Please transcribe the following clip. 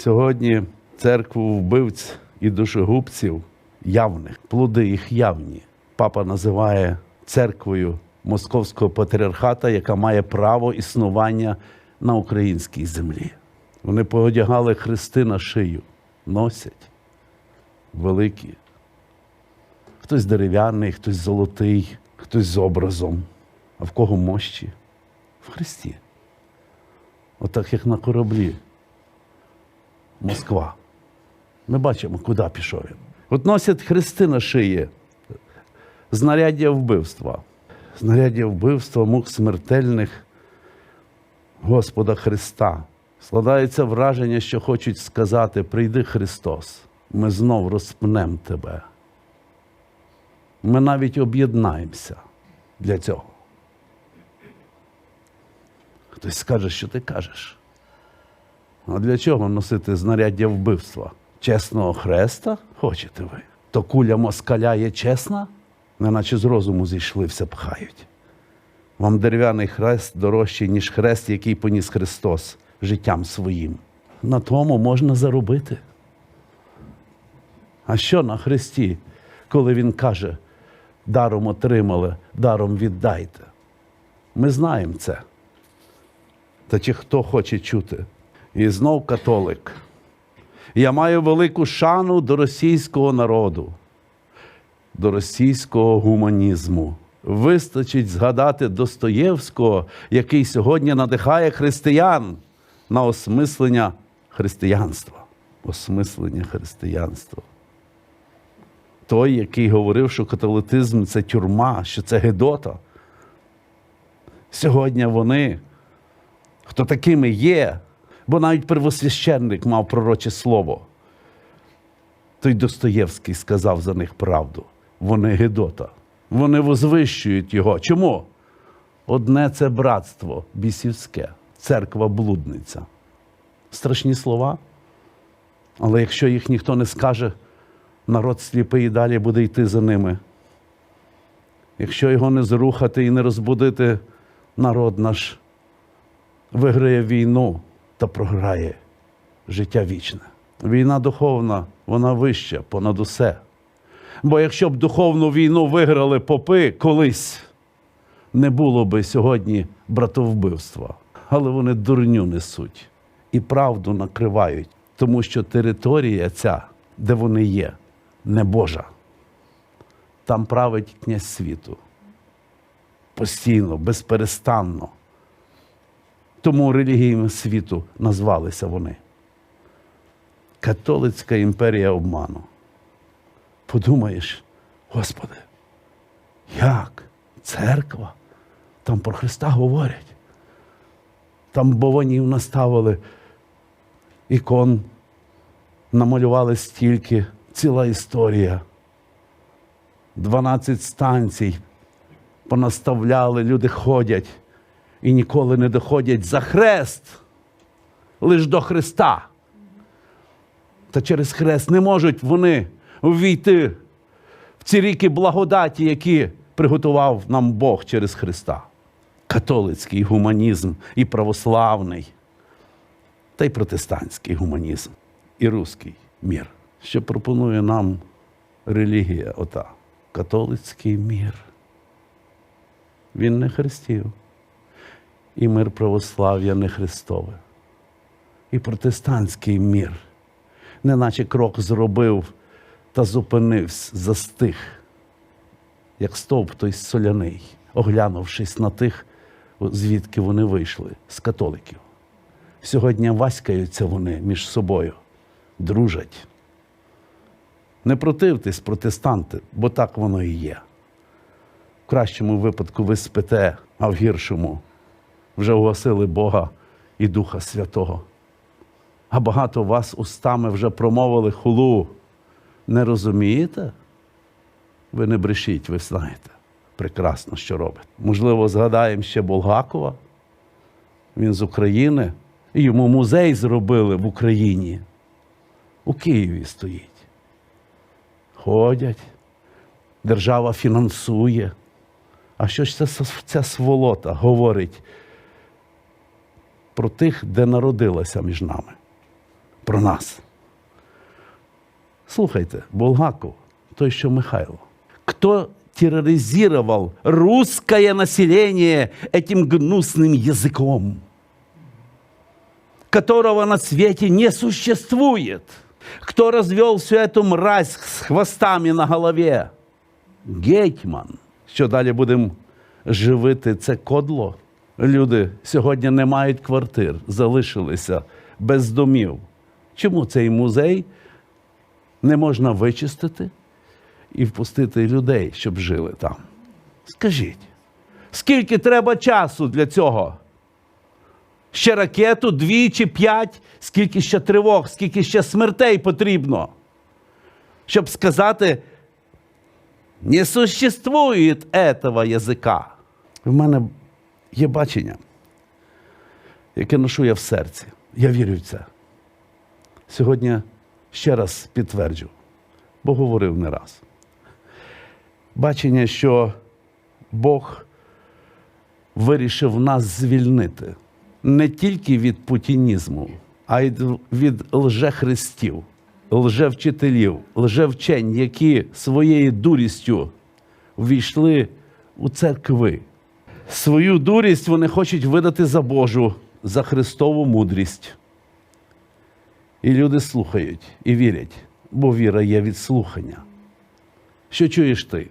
Сьогодні церкву вбивць і душогубців явних, плоди їх явні. Папа називає церквою Московського патріархата, яка має право існування на українській землі. Вони поодягали хрести на шию, носять великі. Хтось дерев'яний, хтось золотий, хтось з образом. А в кого мощі? В Христі. Отак, як на кораблі. Москва. Ми бачимо, куди пішов він. От носять хрести на шиї, знаряддя вбивства. Знаряддя вбивства, мук смертельних Господа Христа. Складається враження, що хочуть сказати: прийди Христос, ми знов розпнемо тебе. Ми навіть об'єднаємося для цього. Хтось скаже, що ти кажеш. А для чого носити знаряддя вбивства? Чесного хреста хочете ви? То куля москаля є чесна, неначе з розуму зійшли, все пхають. Вам дерев'яний хрест дорожчий, ніж хрест, який поніс Христос життям своїм. На тому можна заробити. А що на Христі, коли Він каже, даром отримали, даром віддайте? Ми знаємо це. Та чи хто хоче чути? І знов католик. Я маю велику шану до російського народу, до російського гуманізму. Вистачить згадати Достоєвського, який сьогодні надихає християн на осмислення християнства. Осмислення християнства. Той, який говорив, що католицизм це тюрма, що це Гедота. Сьогодні вони, хто такими є, бо навіть первосвященник мав пророче слово. Той Достоєвський сказав за них правду. Вони Гедота. Вони возвищують його. Чому? Одне це братство бісівське, церква блудниця. Страшні слова. Але якщо їх ніхто не скаже, народ сліпий і далі буде йти за ними. Якщо його не зрухати і не розбудити, народ наш виграє війну та програє життя вічне. Війна духовна, вона вища понад усе. Бо якщо б духовну війну виграли попи колись, не було би сьогодні братовбивства. Але вони дурню несуть і правду накривають, тому що територія ця, де вони є, не Божа. Там править князь світу. Постійно, безперестанно. Тому релігіями світу назвалися вони. Католицька імперія обману. Подумаєш, Господи, як? Церква? Там про Христа говорять. Там бовонів наставили, ікон, намалювали стільки, ціла історія. 12 станцій понаставляли, люди ходять і ніколи не доходять за хрест, лиш до Христа. Та через хрест не можуть вони увійти в ці ріки благодаті, які приготував нам Бог через Христа. Католицький гуманізм і православний, та й протестантський гуманізм, і руський мір, що пропонує нам релігія, ота католицький мір. Він не хрестів. І мир православ'я не Христове. І протестантський мір, неначе крок зробив та зупинився, застиг, як стовп той соляний, оглянувшись на тих, звідки вони вийшли, з католиків. Сьогодні васькаються вони між собою, дружать. Не противтесь, протестанти, бо так воно і є. В кращому випадку ви спите, а в гіршому вже угасили Бога і Духа Святого. А багато вас устами вже промовили хулу. Не розумієте? Ви не брешіть, ви знаєте прекрасно, що робить. Можливо, згадаємо ще Булгакова. Він з України. І йому музей зробили в Україні. У Києві стоїть. Ходять, держава фінансує. А що ж ця, ця сволота говорить про тих, де народилася між нами? про нас. Слухайте, Булгаков, той, що Михайло. Кто терроризировал русское население этим гнусным языком, которого на свете не существует? Кто развел всю эту мразь с хвостами на голове? Гетьман. Що далі будемо живити це кодло? Люди сьогодні не мають квартир, залишилися без домів. Чому цей музей не можна вичистити і впустити людей, щоб жили там? Скажіть, скільки треба часу для цього? Ще ракету, дві чи п'ять, скільки ще тривог, скільки ще смертей потрібно, щоб сказати, не существує этого язика. В мене є бачення, яке ношу я в серці. Я вірю в це. Сьогодні ще раз підтверджу, бо говорив не раз. Бачення, що Бог вирішив нас звільнити не тільки від путінізму, а й від лжехристів, лжевчителів, лжевчень, які своєю дурістю ввійшли у церкви. Свою дурість вони хочуть видати за Божу, за Христову мудрість. І люди слухають і вірять, бо віра є від слухання. Що чуєш ти?